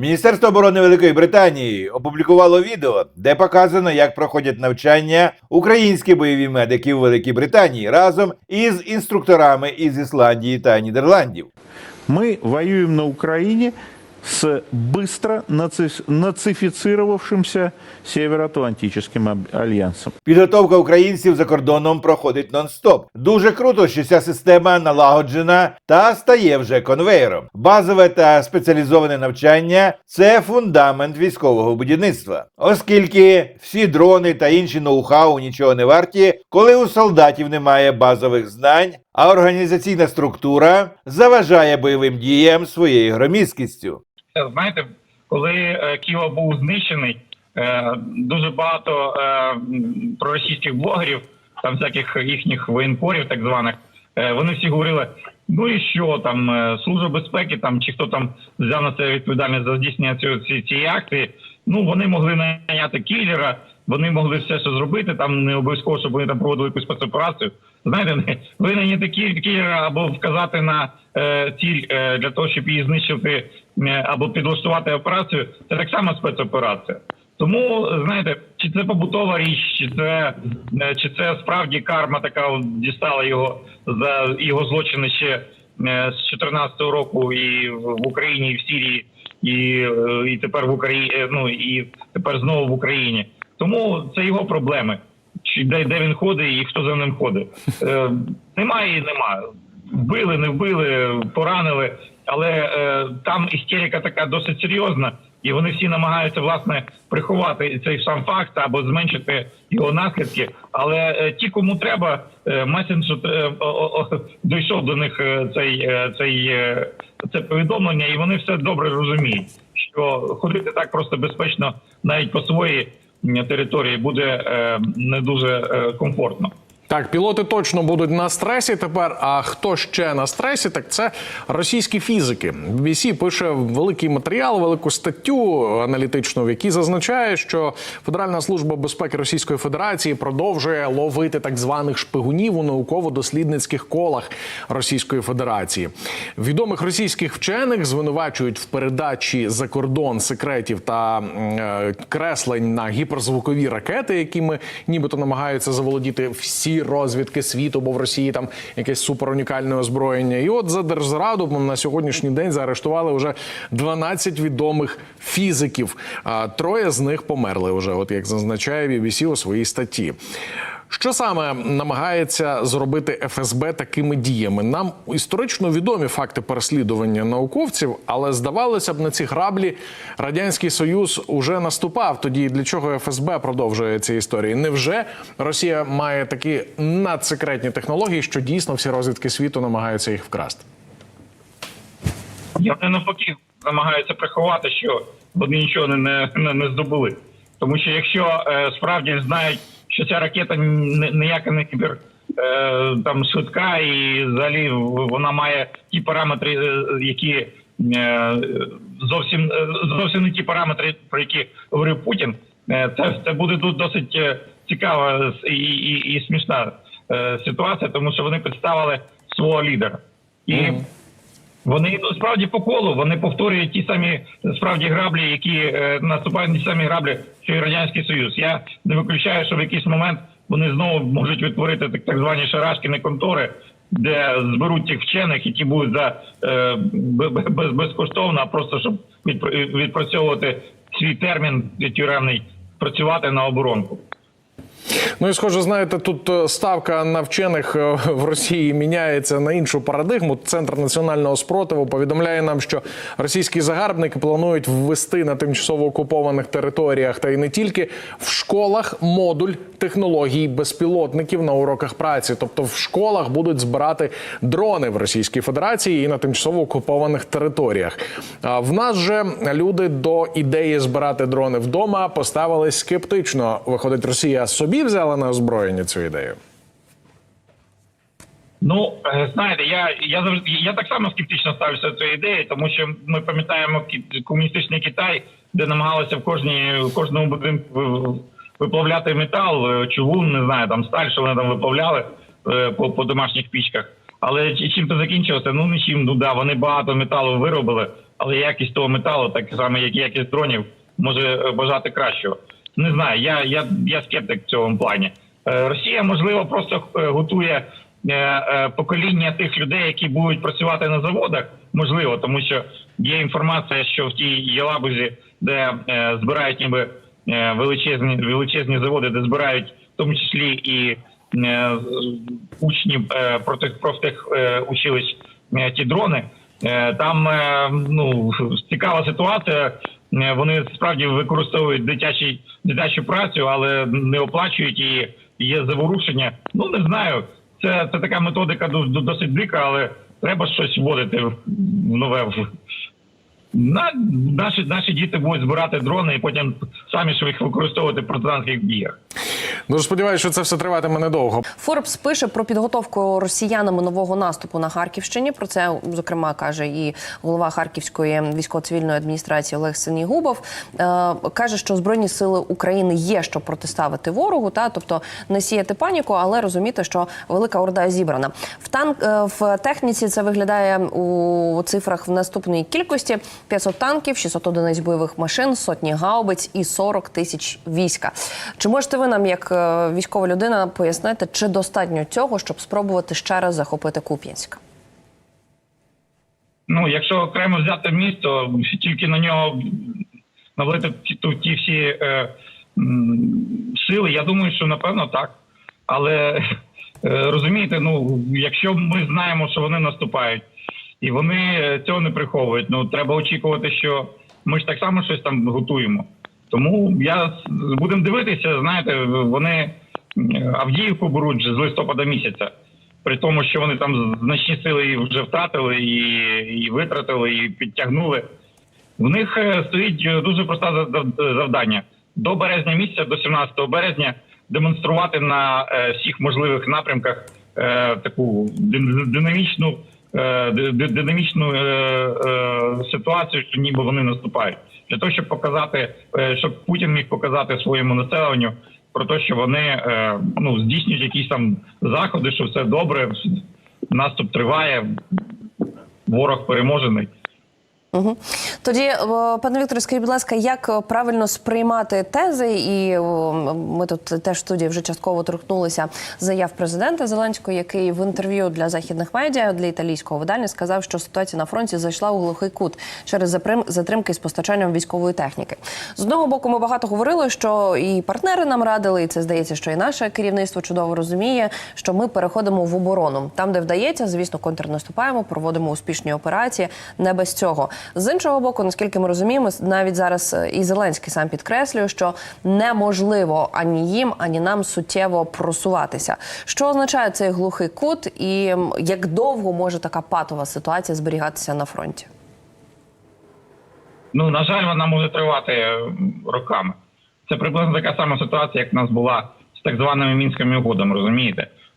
Міністерство оборони Великої Британії опублікувало відео, де показано, як проходять навчання українські бойові медики у Великій Британії разом із інструкторами із Ісландії та Нідерландів. Ми воюємо на Украине с быстро наци- нацифицировавшимся Североатлантическим альянсом. Підготовка українців за кордоном проходить нон-стоп. Дуже круто, що ця система налагоджена та стає вже конвейером. Базове та спеціалізоване навчання це фундамент військового будівництва, оскільки всі дрони та інші ноу-хау нічого не варті, коли у солдатів немає базових знань, а організаційна структура заважає бойовим діям своєю громісткістю. Це, знаєте, коли е, Київ був знищений, е, дуже багато е, проросійських блогерів, там всяких їхніх воєнкорів, так званих, вони всі говорили: ну і що там, служба безпеки, там чи хто там взяв на себе відповідальність за здійснення цієї цієї акції. Ну вони могли найняти кілера, вони могли все що зробити. Там не обов'язково, щоб вони там проводили якусь спецоперацію. Знаєте, винайняти кі- кілера або вказати на е, ціль е, для того, щоб її знищити або підлаштувати операцію, це так само спецоперація. Тому знаєте, чи це побутова річ, чи це е, чи це справді карма така дістала його за його злочини ще е, з 14-го року і в Україні, і в Сирії, і, е, і тепер в Україні, ну і тепер знову в Україні. Тому це його проблеми. Чи де, де він ходить і хто за ним ходить? Е, немає і немає. Вбили, не вбили, поранили, але е, там істерика така досить серйозна, і вони всі намагаються власне приховати цей сам факт або зменшити його наслідки. Але е, ті, кому треба, е, месендж е, дійшов до них е, цей, е, цей е, це повідомлення, і вони все добре розуміють, що ходити так просто безпечно навіть по своїй території буде е, не дуже е, комфортно. Так, пілоти точно будуть на стресі тепер. А хто ще на стресі? Так це російські фізики. BBC пише великий матеріал, велику статтю аналітичну, в якій зазначає, що Федеральна служба безпеки Російської Федерації продовжує ловити так званих шпигунів у науково-дослідницьких колах Російської Федерації. Відомих російських вчених звинувачують в передачі за кордон секретів та е, креслень на гіперзвукові ракети, якими нібито намагаються заволодіти всі розвідки світу, бо в Росії там якесь суперунікальне озброєння. І от за держзраду на сьогоднішній день заарештували вже 12 відомих фізиків. А троє з них померли вже, от як зазначає BBC у своїй статті. Що саме намагається зробити ФСБ такими діями? Нам історично відомі факти переслідування науковців, але здавалося б, на ці граблі радянський союз уже наступав. Тоді для чого ФСБ продовжує ці історії? Невже Росія має такі надсекретні технології, що дійсно всі розвідки світу намагаються їх вкрасти? Я вони навпаки намагаються приховати, що вони нічого не, не, не, не здобули. Тому що якщо е, справді знають, що ця ракета ні- ніяка не кібер е, там швидка, і взагалі вона має ті параметри, е, які е, зовсім зовсім не ті параметри, про які говорив Путін, це, це буде тут досить цікава і, і, і смішна ситуація, тому що вони представили свого лідера. І вони ну, справді по колу вони повторюють ті самі справді граблі, які е, наступають на ті самі граблі, що і радянський союз. Я не виключаю, що в якийсь момент вони знову можуть відтворити так, так звані шарашкіни контори, де зберуть тих вчених, які будуть за е, без, безкоштовно, а просто щоб відпр- відпрацьовувати свій термін тюремний, працювати на оборонку. Ну і схоже, знаєте, тут е, ставка на вчених е, в Росії міняється на іншу парадигму. Центр національного спротиву повідомляє нам, що російські загарбники планують ввести на тимчасово окупованих територіях та й не тільки в школах модуль технологій безпілотників на уроках праці. Тобто в школах будуть збирати дрони в Російській Федерації і на тимчасово окупованих територіях. А в нас же люди до ідеї збирати дрони вдома поставились скептично. Виходить, Росія собі взяла на озброєння цю ідею. Ну е, знаєте, я я завжди я так само скептично ставлюся до цієї ідеї, тому що ми пам'ятаємо комуністичний Китай, де намагалися в кожній в кожному будинку виплавляти метал, е, чугун, не знаю, там сталь, що вони там виплавляли е, по, по домашніх пічках. Але чим це закінчилося? Ну нічим. Ну да, вони багато металу виробили, але якість того металу, так само як і якість дронів, може бажати кращого. Не знаю, я, я, я скептик в цьому плані. Е, Росія, можливо, просто е, готує е, покоління тих людей, які будуть працювати на заводах. Можливо, тому що є інформація, що в тій Єлабузі, де збирають ніби величезні величезні заводи, де збирають в тому числі і учні протих профтех училищ ті дрони. Там ну цікава ситуація. Е, Вони справді використовують дитячі дитячу працю, але не оплачують її. Є заворушення. Ну не знаю. Це це така методика досить дика, але треба щось вводити в нове. На, наші, наші діти будуть збирати дрони і потім самі ж їх використовувати в партизанських діях. Дуже сподіваюся, що це все триватиме недовго. Форбс пише про підготовку росіянами нового наступу на Харківщині. Про це зокрема каже і голова Харківської військово-цивільної адміністрації Олег Синігубов. Е, каже, що збройні сили України є що протиставити ворогу, та тобто не сіяти паніку, але розуміти, що велика орда зібрана. В танк е, в техніці це виглядає у цифрах в наступній кількості: 500 танків, 600 одиниць бойових машин, сотні гаубиць і 40 тисяч війська. Чи можете ви нам, як е, військова людина, пояснити, чи достатньо цього, щоб спробувати ще раз захопити Куп'янськ? Ну, якщо окремо взяти місто, тільки на нього навалити ті, всі е, сили, я думаю, що напевно так. Але е, розумієте, ну якщо ми знаємо, що вони наступають, і вони е, цього не приховують, ну треба очікувати, що ми ж так само щось там готуємо. Тому я будемо дивитися, знаєте, вони Авдіївку беруть з листопада місяця. При тому, що вони там значні сили вже втратили, і, і витратили, і підтягнули. В них е, стоїть е, дуже просте завдання до березня місяця, до 17 березня, демонструвати на е, всіх можливих напрямках таку динамічну, ди- ди- динамічну ситуацію, що ніби вони наступають, для того, щоб показати, е, щоб Путін міг показати своєму населенню про те, що вони е, ну здійснюють якісь там заходи, що все добре, наступ триває, ворог переможений. Угу. Тоді, е, пане Вікторе, скажіть, будь ласка, як е, правильно сприймати тези? І ми тут теж в студії вже частково торкнулися заяв президента Зеленського, який в інтерв'ю для західних медіа для італійського видання сказав, що ситуація на фронті зайшла у глухий кут через затримки з постачанням військової техніки. З одного боку, ми багато говорили, що і партнери нам радили, і це здається, що і наше керівництво чудово розуміє, що ми переходимо в оборону там, де вдається, звісно, контрнаступаємо, проводимо успішні операції. Не без цього. З іншого боку, наскільки ми розуміємо, навіть зараз е, і Зеленський сам підкреслює, що неможливо ані їм, ані нам суттєво просуватися. Що означає цей глухий кут, і як довго може така патова ситуація зберігатися на фронті? Ну, на жаль, вона може тривати е, роками. Це приблизно така сама ситуація, як в нас була з так званими мінськими угодами, розумієте?